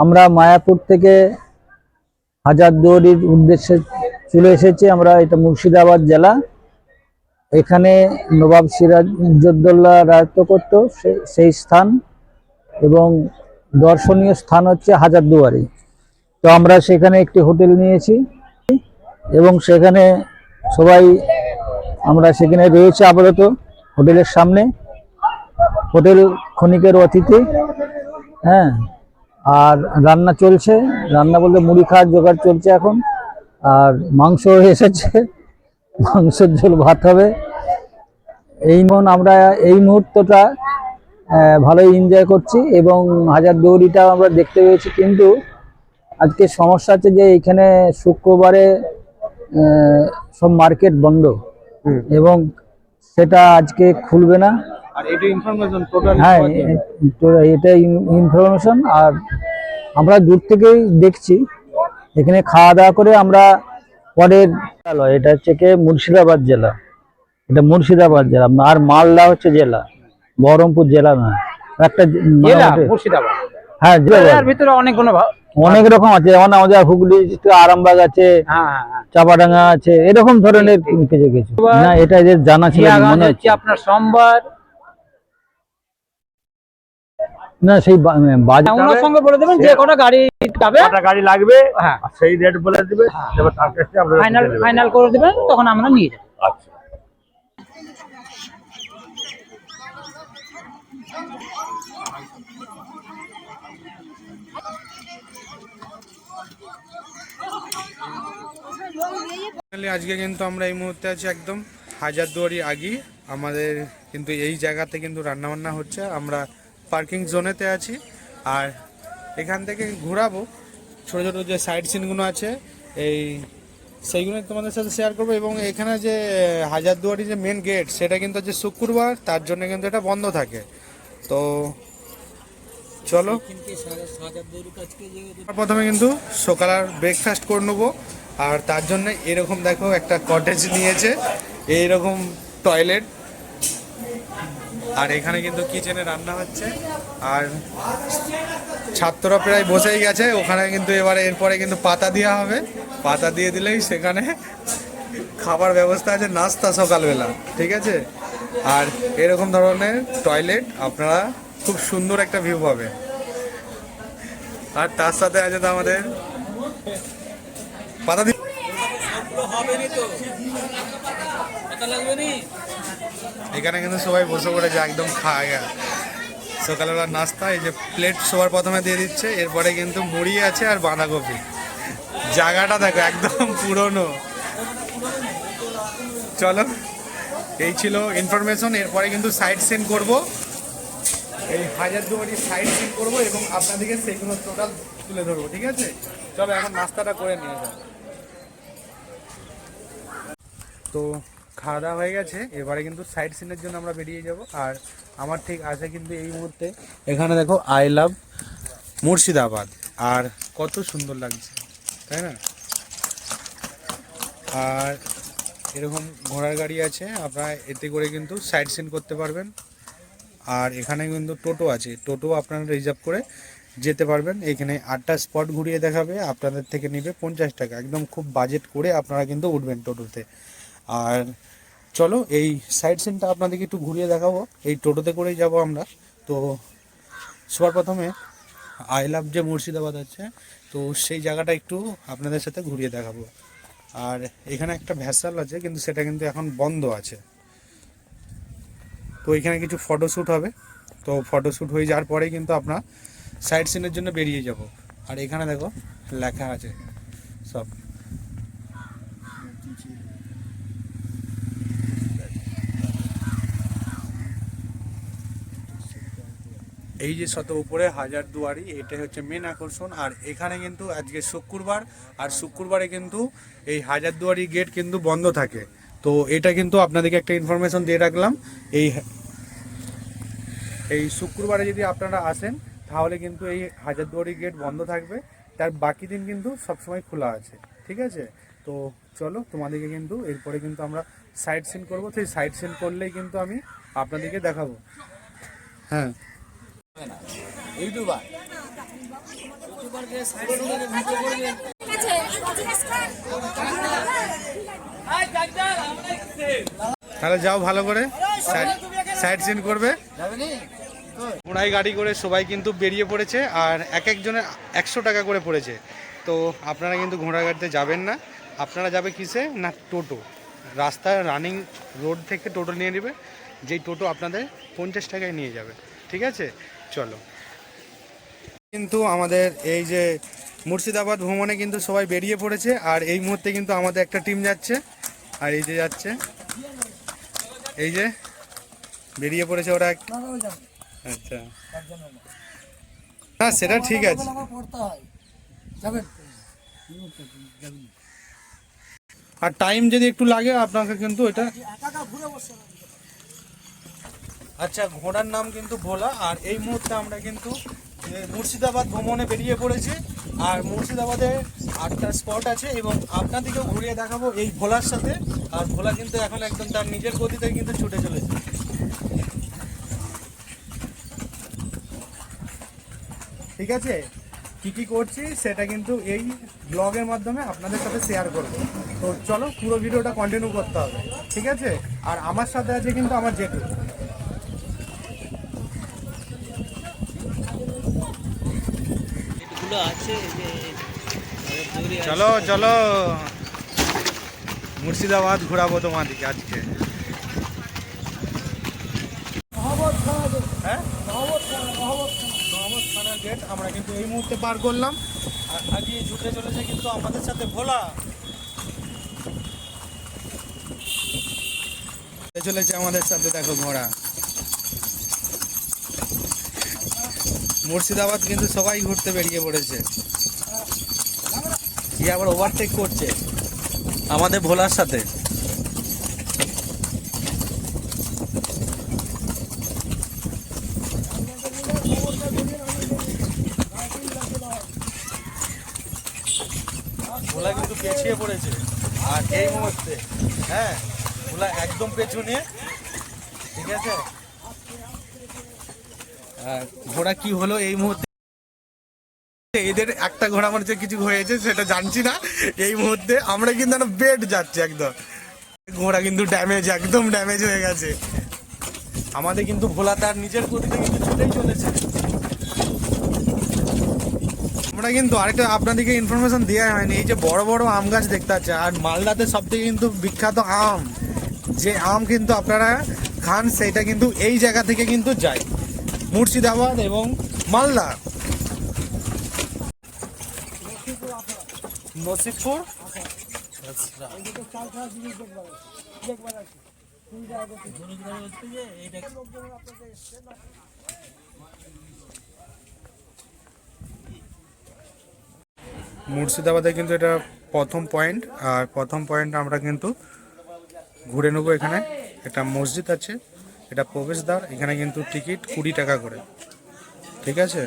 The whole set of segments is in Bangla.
আমরা মায়াপুর থেকে হাজারদুয়ারির উদ্দেশ্যে চলে এসেছি। আমরা এটা মুর্শিদাবাদ জেলা। এখানে নবাব সিরাজ উজ্জউদ্দৌলা রায়ত্ব করত সেই স্থান এবং দর্শনীয় স্থান হচ্ছে হাজারদুয়ারি তো আমরা সেখানে একটি হোটেল নিয়েছি এবং সেখানে সবাই আমরা সেখানে রয়েছে আপাতত হোটেলের সামনে। হোটেল ক্ষণিকের অতিথি হ্যাঁ। আর রান্না চলছে। রান্না বলতে মুড়ি খাওয়ার জোগাড় চলছে এখন। আর মাংস এসেছে। মাংসের ঝোল ভাত হবে। এই মন আমরা এই মুহূর্তটা ভালোই এনজয় করছি এবং হাজার দৌড়িটা আমরা দেখতে পেয়েছি। কিন্তু আজকে সমস্যা আছে যে এখানে শুক্রবারে সব মার্কেট বন্ধ। এবং সেটা আজকে খুলবে না। আর এটা ইনফরমেশন টোটাল হ্যাঁ এটা ইনফরমেশন আর আমরা দূর থেকেই দেখছি। এখানে খাওয়া দাওয়া করে আমরা পরের এটা হচ্ছে কি মুর্শিদাবাদ জেলা। এটা মুর্শিদাবাদ জেলা আর মালদা হচ্ছে জেলা। বহরমপুর জেলা না। একটা মানে মুর্শিদাবাদ। হ্যাঁ জেলার ভিতরে অনেকগুলো অনেক রকম আছে যেমন আমাদের হুগলি আরামবাগ আছে হ্যাঁ হ্যাঁ চাপাডাঙ্গা আছে এরকম ধরনের কিছু কিছু। না এটা যে জানা ছিল মনে হচ্ছে। আপনার সোমবার না সেই বা- বাজার ওনার সঙ্গে বলে দেবেন যে কটা গাড়ি যাবে কটা গাড়ি লাগবে হ্যাঁ। সেই রেট বলে দিবে এবার তার কাছে আমরা ফাইনাল ফাইনাল করে দেবেন তখন আমরা নিয়ে যাব। আচ্ছা। আজকে কিন্তু আমরা এই মুহূর্তে আছি একদম হাজারদুয়ারি আগি। আমাদের কিন্তু এই জায়গাতে কিন্তু রান্নাবান্না হচ্ছে। আমরা পার্কিং জোনেতে আছি। আর এখান থেকে ঘোরাবো। ছোটো ছোটো যে সাইড সিনগুলো আছে, এই সেইগুলো তোমাদের সাথে শেয়ার করব এবং এখানে যে হাজারদুয়ারি যে মেন গেট সেটা কিন্তু হচ্ছে শুক্রবার, তার জন্য কিন্তু এটা বন্ধ থাকে। তো চলো। প্রথমে কিন্তু সকাল আর ব্রেকফাস্ট করে নেব। আর তার জন্য এরকম দেখো একটা কটেজ নিয়েছে। এইরকম টয়লেট আর এখানে কিন্তু কিচেনে রান্না হচ্ছে। আর ছাত্ররা প্রায় বসেই গেছে। ওখানে কিন্তু এবারে এরপরে কিন্তু পাতা দেওয়া হবে। পাতা দিয়ে দিলেই সেখানে খাবার ব্যবস্থা আছে, নাস্তা সকালবেলা, ঠিক আছে? আর এরকম ধরনের টয়লেট আপনারা খুব সুন্দর একটা ভিউ পাবে। আর তার সাথে আছে তো আমাদের পাতা দি এখানে কিন্তু সবাই বসে পড়েছে একদম খাওয়া গেল সকালবেলার নাস্তা, এই যে প্লেট সবার প্রথমে দিয়ে দিচ্ছে, এরপরে কিন্তু মুড়ি আছে আর বাঁধাকপি। জায়গাটা দেখো, একদম পুরনো। চলো, এই ছিল ইনফরমেশন এরপরে কিন্তু সাইড সিন করব। এই হাজার হাজারদুয়ারি সাইড সিন করব এবং আপনাদেরকে সেগুলো টোটাল তুলে ধরবো, ঠিক আছে? চলো, এখন নাস্তাটা করে নিয়ে যাও তো খাওয়া দাওয়া হয়ে গেছে, এবারে কিন্তু সাইড সিনের জন্য আমরা বেরিয়ে যাব। আর আমার ঠিক আছে কিন্তু এই মুহূর্তে, এখানে দেখো আই লাভ মুর্শিদাবাদ। আর কত সুন্দর লাগছে, তাই না? আর এরকম ঘোড়ার গাড়ি আছে, আপনারা এতে করে কিন্তু সাইড সিন করতে পারবেন। আর এখানে কিন্তু টোটো আছে, টোটো আপনারা রিজার্ভ করে যেতে পারবেন। এখানে আটটা স্পট ঘুরিয়ে দেখাবে, আপনাদের থেকে নেবে পঞ্চাশ টাকা। একদম খুব বাজেট করে আপনারা কিন্তু উঠবেন টোটোতে। আর চলো, এই সাইড সিনটা আপনাদেরকে একটু ঘুরিয়ে দেখাবো। এই টোটোতে করেই যাব আমরা। তো সবার প্রথমে আই লাভ যে মুর্শিদাবাদ আছে, তো সেই জায়গাটা একটু আপনাদের সাথে ঘুরিয়ে দেখাবো। আর এখানে একটা ভ্যাসাল আছে, কিন্তু সেটা কিন্তু এখন বন্ধ আছে। তো এখানে কিছু ফটোশ্যুট হবে। তো ফটোশ্যুট হয়ে যাওয়ার পরে কিন্তু আপনার সাইড সিনের জন্য বেরিয়ে যাব। আর এখানে দেখো, লেখা আছে সব। এই যে শত উপরে হাজার দুয়ারি, এটাই হচ্ছে মেন আকর্ষণ। আর এখানে কিন্তু আজকে শুক্রবার, আর শুক্রবারে কিন্তু এই হাজার দুয়ারি গেট কিন্তু বন্ধ থাকে। তো এটা কিন্তু আপনাদেরকে একটা ইনফরমেশন দিয়ে রাখলাম। এই এই শুক্রবারে যদি আপনারা আসেন, তাহলে কিন্তু এই হাজারদুয়ারি গেট বন্ধ থাকবে। তার বাকি দিন কিন্তু সবসময় খোলা আছে, ঠিক আছে? তো চলো, তোমাদেরকে কিন্তু এরপরে কিন্তু আমরা সাইড সিন করব। সেই সাইড সিন করলেই কিন্তু আমি আপনাদেরকে দেখাবো। হ্যাঁ ইউটিউবার। তাহলে যাও ভালো করে। সাইড সিন করবে। ঘোড়াই গাড়ি করে সবাই কিন্তু বেরিয়ে পড়েছে আর এক একজনের একশো টাকা করে পড়েছে। তো আপনারা কিন্তু ঘোড়া গাড়িতে যাবেন না। আপনারা যাবে কিসে? না টোটো। রাস্তায় রানিং রোড থেকে টোটো নিয়ে নেবে। যেই টোটো আপনাদের পঞ্চাশ টাকায় নিয়ে যাবে। ঠিক আছে? চলো। কিন্তু আমাদের এই যে মুর্শিদাবাদ ভ্রমণে কিন্তু সবাই বেরিয়ে পড়েছে, আর এই মুহূর্তে কিন্তু আমাদের একটা টিম যাচ্ছে। আর এই যে যাচ্ছে, এই যে বেরিয়ে পড়েছে ওরা আচ্ছা। হ্যাঁ সেটা ঠিক আছে। আর টাইম যদি একটু লাগে, আপনাকে কিন্তু এটা আচ্ছা ঘোড়ার নাম কিন্তু ভোলা, আর এই মুহূর্তে আমরা কিন্তু মুর্শিদাবাদ ভ্রমণে বেরিয়ে পড়েছি, আর মুর্শিদাবাদে আটটা স্পট আছে, এবং আপনাদেরকেও ঘুরিয়ে দেখাবো এই ভোলার সাথে, আর ভোলা কিন্তু এখন একদম তার নিজের গতিতে কিন্তু ছুটে চলেছে। ঠিক আছে? কি কি করছি সেটা কিন্তু এই ব্লগের মাধ্যমে আপনাদের সাথে শেয়ার করব। তো চলো পুরো ভিডিওটা কন্টিনিউ করতে হবে। ঠিক আছে? আর আমার সাথে আছে কিন্তু আমার জেঠু। চলো চলো। মুর্শিদাবাদ ঘোরাবো তোমাদেরকে আজকে। হ্যাঁ? গেট আমরা কিন্তু এই মুহূর্তে পার করলাম। আর আগে ছুটে চলেছে কিন্তু আমাদের সাথে ভোলা। চলেছে আমাদের সাথে, দেখো ঘোড়া। মুর্শিদাবাদ কিন্তু সবাই ঘুরতে বেরিয়ে পড়েছে। কি আবার ওভারটেক করছে। আমাদের ভোলার সাথে। ভোলা কিন্তু পেছিয়ে পড়েছে। আর এই মুহূর্তে হ্যাঁ ভোলা একদম পেছনে। ঠিক আছে? ঘোড়া কি হলো এই মুহূর্তে? এদের একটা ঘোড়া আমার যে কিছু হয়েছে সেটা জানছি না। এই মুহূর্তে আমরা কিন্তু বেড যাচ্ছি একদম। ঘোড়া কিন্তু ড্যামেজ একদম ড্যামেজ হয়ে গেছে। আমাদের কিন্তু ভোলা তার নিজের গতিতে কিন্তু ছুটেই চলেছে। আমরা কিন্তু আরেকটা আপনাদেরকে ইনফরমেশন দেওয়া হয়নি। এই যে বড় বড় আম গাছ দেখতে পাচ্ছে আর মালদাতে সব থেকে কিন্তু বিখ্যাত আম, যে আম কিন্তু আপনারা খান, সেটা কিন্তু এই জায়গা থেকে কিন্তু যায়। মুর্শিদাবাদ এবং মালদা। নসিবপুর মুর্শিদাবাদে কিন্তু এটা প্রথম পয়েন্ট আর প্রথম পয়েন্ট আমরা কিন্তু ঘুরে নেব এখানে। একটা মসজিদ আছে। এটা প্রবেশদ্বার, এখানে কিন্তু টিকিট কুড়ি টাকা করে। ঠিক আছে?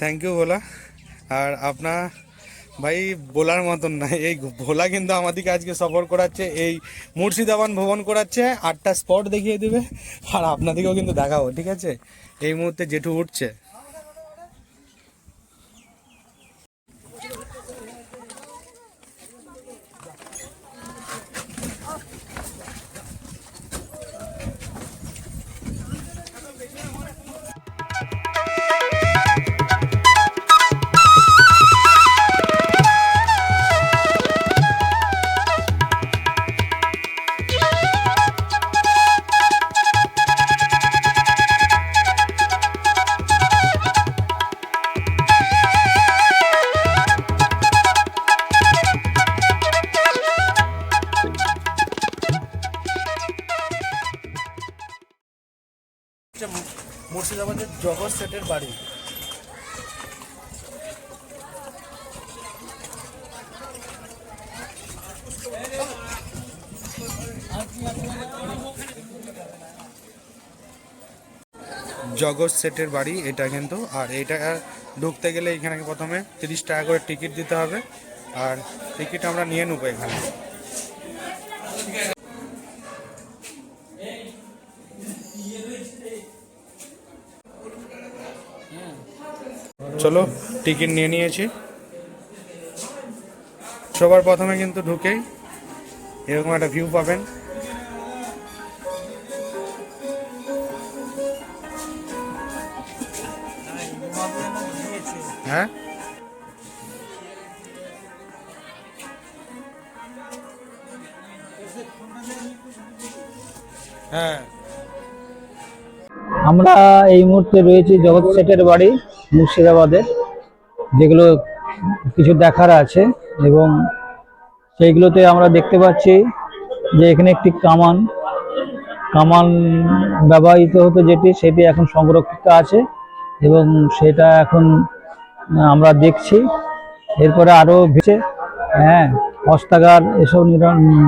থ্যাংক ইউ ভোলা। আর আপনার ভাই বলার মতন না, এই ভোলা কিন্তু আমাদেরকে আজকে সফর করাচ্ছে, এই মুর্শিদাবাদ ভ্রমণ করাচ্ছে, আটটা স্পট দেখিয়ে দেবে, আর আপনাদেরকেও কিন্তু দেখাবো, ঠিক আছে? এই মুহূর্তে জেঠু উঠছে। জগৎ সেটের বাড়ি, এটা কিন্তু। আর এটা ঢুকতে গেলে এখানে প্রথমে তিরিশ টাকা করে টিকিট দিতে হবে। আর টিকিট আমরা নিয়ে নেব এখানে। চলো, টিকিট নিয়ে নিয়েছি। সবার প্রথমে কিন্তু ঢুকেই এরকম একটা ভিউ পাবেন। হ্যাঁ? হ্যাঁ। আমরা এই মুহূর্তে রয়েছি জগৎ শেঠের বাড়ি, মুর্শিদাবাদের, যেগুলো কিছু দেখার আছে এবং সেইগুলোতে আমরা দেখতে পাচ্ছি যে এখানে একটি কামান। কামান ব্যবহৃত হতো যেটি, সেটি এখন সংরক্ষিত আছে এবং সেটা এখন আমরা দেখছি। এরপরে আরও ভিছে হ্যাঁ হস্তাগার এসব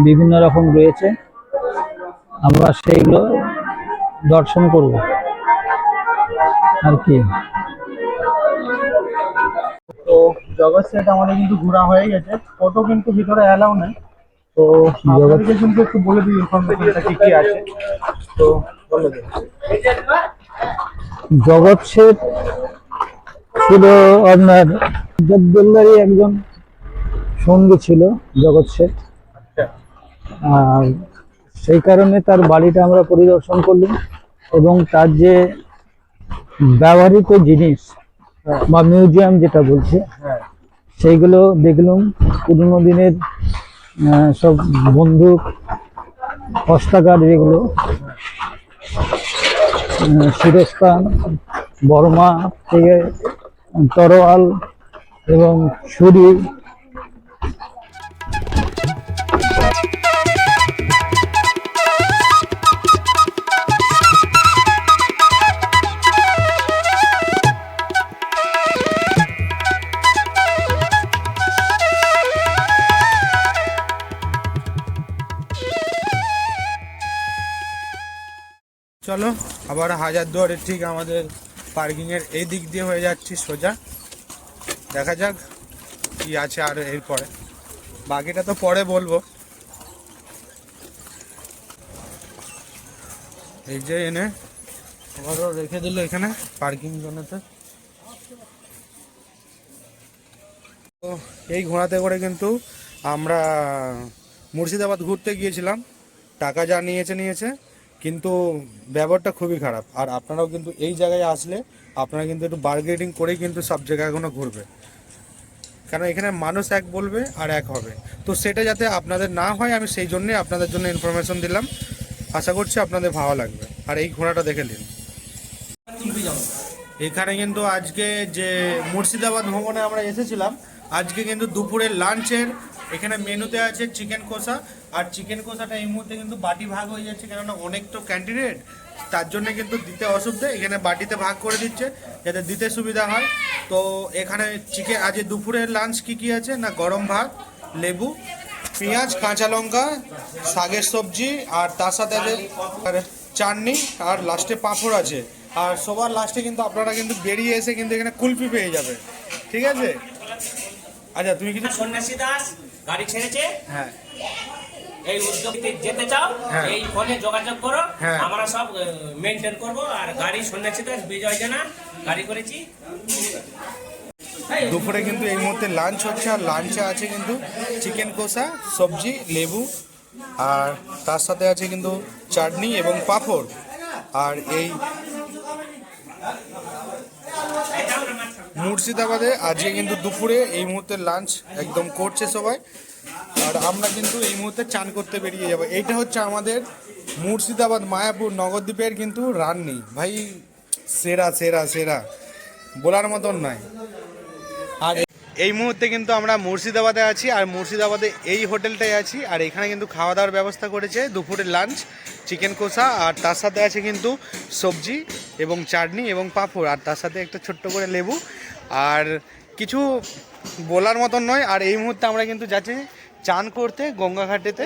বিভিন্ন রকম রয়েছে। আমরা সেইগুলো দর্শন করব। আর কি। তো জগৎ সেট আমাদের কিন্তু ঘোরা হয়ে গেছে। ফটো কিন্তু ভিতরে অ্যালাউ নেই। তো আপনাদেরকে কিন্তু একটু বলে দিই ইনফরমেশনটা কি কি আছে। তো বলে দিন জগৎ শেঠ ছিল আপনার জগদুল্লারই একজন সঙ্গী ছিল জগৎ শেঠ। আর সেই কারণে তার বাড়িটা আমরা পরিদর্শন করলাম এবং তার যে ব্যবহৃত জিনিস বা মিউজিয়াম যেটা বলছে হ্যাঁ। সেইগুলো দেখলাম। পুরনো দিনের সব বন্দুক হস্তাগার যেগুলো শিরস্থান বর্মা থেকে তরোয়াল এবং ছুরি। চলো আবার হাজার দুয়ারের ঠিক আমাদের পার্কিং এর এই দিক দিয়ে হয়ে যাচ্ছি সোজা। দেখা যাক কি আছে আর এরপরে। বাকিটা তো পরে বলব। এই যে এনে আবারও রেখে দিল এখানে পার্কিং জোনেতে। তো এই ঘোড়াতে করে কিন্তু আমরা মুর্শিদাবাদ ঘুরতে গিয়েছিলাম। টাকা যা নিয়েছে নিয়েছে। কিন্তু ব্যবহারটা খুবই খারাপ। আর আপনারাও কিন্তু এই জায়গায় আসলে আপনারা কিন্তু একটু বার্গেনিং করেই কিন্তু সব জায়গাগুলো ঘুরবে। কারণ এখানে মানুষ এক বলবে আর এক হবে। তো সেটা যাতে আপনাদের না হয়, আমি সেই জন্যই আপনাদের জন্য ইনফরমেশন দিলাম। আশা করছি আপনাদের ভালো লাগবে। আর এই ঘোড়াটা দেখে নিন। এখানে কিন্তু আজকে যে মুর্শিদাবাদ ভ্রমণে আমরা এসেছিলাম, আজকে কিন্তু দুপুরের লাঞ্চের এখানে মেনুতে আছে চিকেন কষা। আর চিকেন কষাটা এই মুহূর্তে কিন্তু বাটি ভাগ হয়ে যাচ্ছে কেননা অনেক তো ক্যান্ডিডেট তার জন্য কিন্তু দিতে অসুবিধা এখানে বাটিতে ভাগ করে দিচ্ছে যাতে দিতে সুবিধা হয়। তো এখানে চিকেন আজ দুপুরের লাঞ্চ কি কি আছে? না গরম ভাত লেবু পেঁয়াজ কাঁচা লঙ্কা শাকের সবজি আর তার সাথে আছে চাটনি আর লাস্টে পাঁপড় আছে। আর সবার লাস্টে কিন্তু আপনারা কিন্তু বেরিয়ে এসে কিন্তু এখানে কুলফি পেয়ে যাবে ঠিক আছে? আচ্ছা তুমি কিছু সন্ন্যাসী দাস গাড়ি ছেড়েছে? হ্যাঁ। এই যেতে চাও হ্যাঁ। এই ফোনে যোগাযোগ করো। হ্যাঁ। আমরা সব মেনটেন করব। আর গাড়ি সন্ন্যাসী দাস বিজয় জানা গাড়ি করেছি। দুপুরে কিন্তু এই মুহূর্তে লাঞ্চ হচ্ছে আর লাঞ্চে আছে কিন্তু চিকেন কষা সবজি লেবু আর তার সাথে আছে কিন্তু চাটনি এবং পাঁপড়। আর এই মুর্শিদাবাদে আজকে কিন্তু দুপুরে এই মুহূর্তে লাঞ্চ একদম করছে সবাই। আর আমরা কিন্তু এই মুহূর্তে চান করতে বেরিয়ে যাব। এইটা হচ্ছে আমাদের মুর্শিদাবাদ, মায়াপুর নগরদ্বীপের কিন্তু রান্নি ভাই, সেরা সেরা সেরা। বলার মতন নয়। আর এই মুহূর্তে কিন্তু আমরা মুর্শিদাবাদে আছি, আর মুর্শিদাবাদে এই হোটেলটায় আছি, আর এখানে কিন্তু খাওয়া দাওয়ার ব্যবস্থা করেছে দুপুরের লাঞ্চ, চিকেন কষা, আর তার সাথে আছে কিন্তু সবজি এবং চাটনি এবং পাঁপড়, আর তার সাথে একটা ছোট্ট করে লেবু। আর কিছু বলার মতন নয় আর এই মুহূর্তে আমরা কিন্তু যাচ্ছি চান করতে গঙ্গাঘাটেতে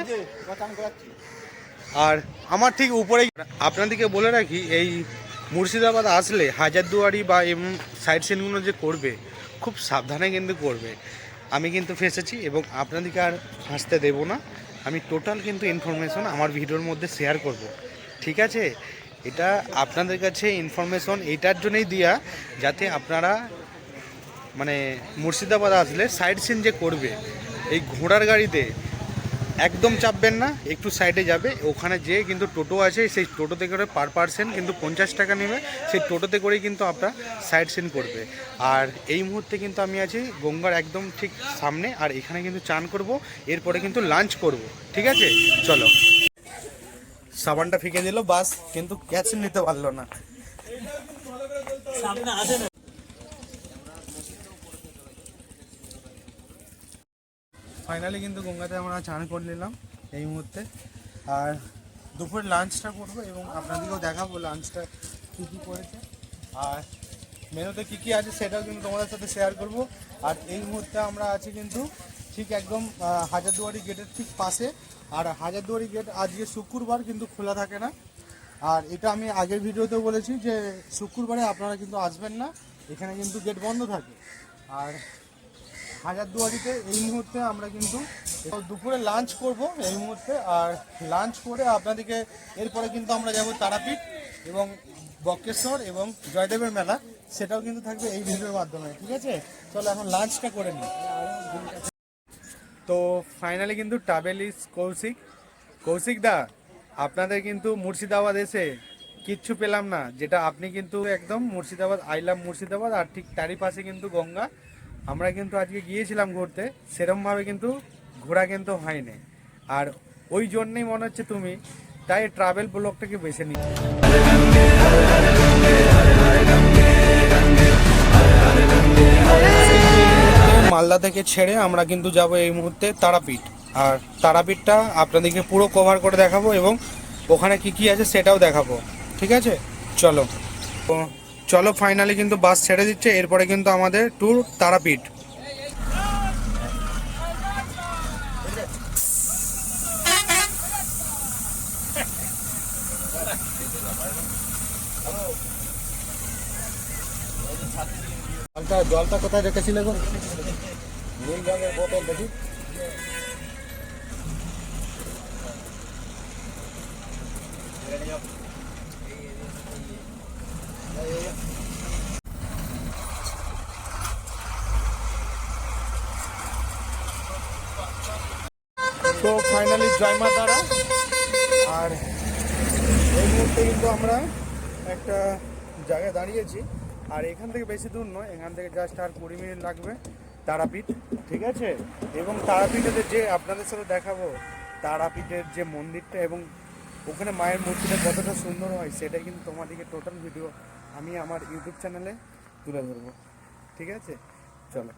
আর আমার ঠিক উপরেই আপনাদেরকে বলে রাখি এই মুর্শিদাবাদ আসলে হাজারদুয়ারি বা এমন সাইড সিনগুলো যে করবে খুব সাবধানে কিন্তু করবে। আমি কিন্তু ফেসেছি এবং আপনাদেরকে আর হাসতে দেবো না। আমি টোটাল কিন্তু ইনফরমেশন আমার ভিডিওর মধ্যে শেয়ার করব। ঠিক আছে? এটা আপনাদের কাছে ইনফরমেশন এইটার জন্যই দেওয়া যাতে আপনারা মানে মুর্শিদাবাদ আসলে সাইড সিন যে করবে, এই ঘোড়ার গাড়িতে একদম চাপবেন না, একটু সাইডে যাবে, ওখানে যেয়ে কিন্তু টোটো আছে, সেই টোটোতে করে পার পার্সেন্ট কিন্তু পঞ্চাশ টাকা নেবে, সেই টোটোতে করেই কিন্তু আপনার সাইড সিন করবে। আর এই মুহূর্তে কিন্তু আমি আছি গঙ্গার একদম ঠিক সামনে, আর এখানে কিন্তু চান করব, এরপরে কিন্তু লাঞ্চ করব, ঠিক আছে? চলো। সাবানটা ফিকে দিল বাস, কিন্তু ক্যাচ নিতে পারল না। ফাইনালি কিন্তু গঙ্গাতে আমরা চান করে নিলাম এই মুহূর্তে। আর দুপুরে লাঞ্চটা করব এবং আপনাদেরকেও দেখাবো লাঞ্চটা কী কী করেছে। আর মেনুতে কী কী আছে সেটাও কিন্তু তোমাদের সাথে শেয়ার করব। আর এই মুহূর্তে আমরা আছি কিন্তু ঠিক একদম হাজারদুয়ারি গেটের ঠিক পাশে। আর হাজারদুয়ারি গেট আজকে শুক্রবার কিন্তু খোলা থাকে না। আর এটা আমি আগের ভিডিওতেও বলেছি যে শুক্রবারে আপনারা কিন্তু আসবেন না। এখানে কিন্তু গেট বন্ধ থাকে। আর হাজারদুয়ারিতে এই মুহূর্তে আমরা কিন্তু দুপুরে লাঞ্চ করব এই মুহূর্তে। আর লাঞ্চ করে আপনাদেরকে এরপরে কিন্তু আমরা যাব তারাপীঠ এবং বক্রেশ্বর এবং জয়দেবের মেলা। সেটাও কিন্তু থাকবে এই ভিডিওর মাধ্যমে, ঠিক আছে? চলো এখন লাঞ্চটা করে নিই। তো ফাইনালি কিন্তু ট্রাভেল ইজ কৌশিক। কৌশিক দা, আপনাদের কিন্তু মুর্শিদাবাদ এসে কিচ্ছু পেলাম না, যেটা আপনি কিন্তু একদম মুর্শিদাবাদ আইলাম মুর্শিদাবাদ, আর ঠিক তারই পাশে কিন্তু গঙ্গা। আমরা কিন্তু আজকে গিয়েছিলাম ঘুরতে, সেরমভাবে কিন্তু ঘোরা কিন্তু হয়নি। আর ওই জন্যই মনে হচ্ছে তুমি, তাই ট্রাভেল ব্লগটাকে বেছে নিচ্ছি। মালদা থেকে ছেড়ে আমরা কিন্তু যাব এই মুহূর্তে তারাপীঠ। আর তারাপীঠটা আপনাদেরকে পুরো কভার করে দেখাবো এবং ওখানে কি কি আছে সেটাও দেখাবো। ঠিক আছে? চলো। চলো ফাইনালি কিন্তু বাস ছেড়ে দিচ্ছে, এরপরে কিন্তু আমাদের ট্যুর তারাপীঠ। জলটা কোথায় রেখেছিলে গো? নীল রঙের বোতল দেখি। তো ফাইনালি জয় মা তারা আর এই মুহূর্তে কিন্তু আমরা একটা জায়গায় দাঁড়িয়েছি। আর এখান থেকে বেশি দূর নয়, এখান থেকে জাস্ট আর কুড়ি মিনিট লাগবে তারাপীঠ, ঠিক আছে? এবং তারাপীঠেতে যে আপনাদের সাথে দেখাবো, তারাপীঠের যে মন্দিরটা এবং ওখানে মায়ের মূর্তিটা কতটা সুন্দর হয়, সেটাই কিন্তু তোমাদেরকে টোটাল ভিডিও আমি আমার ইউটিউব চ্যানেলে তুলে ধরবো। ঠিক আছে? চলো।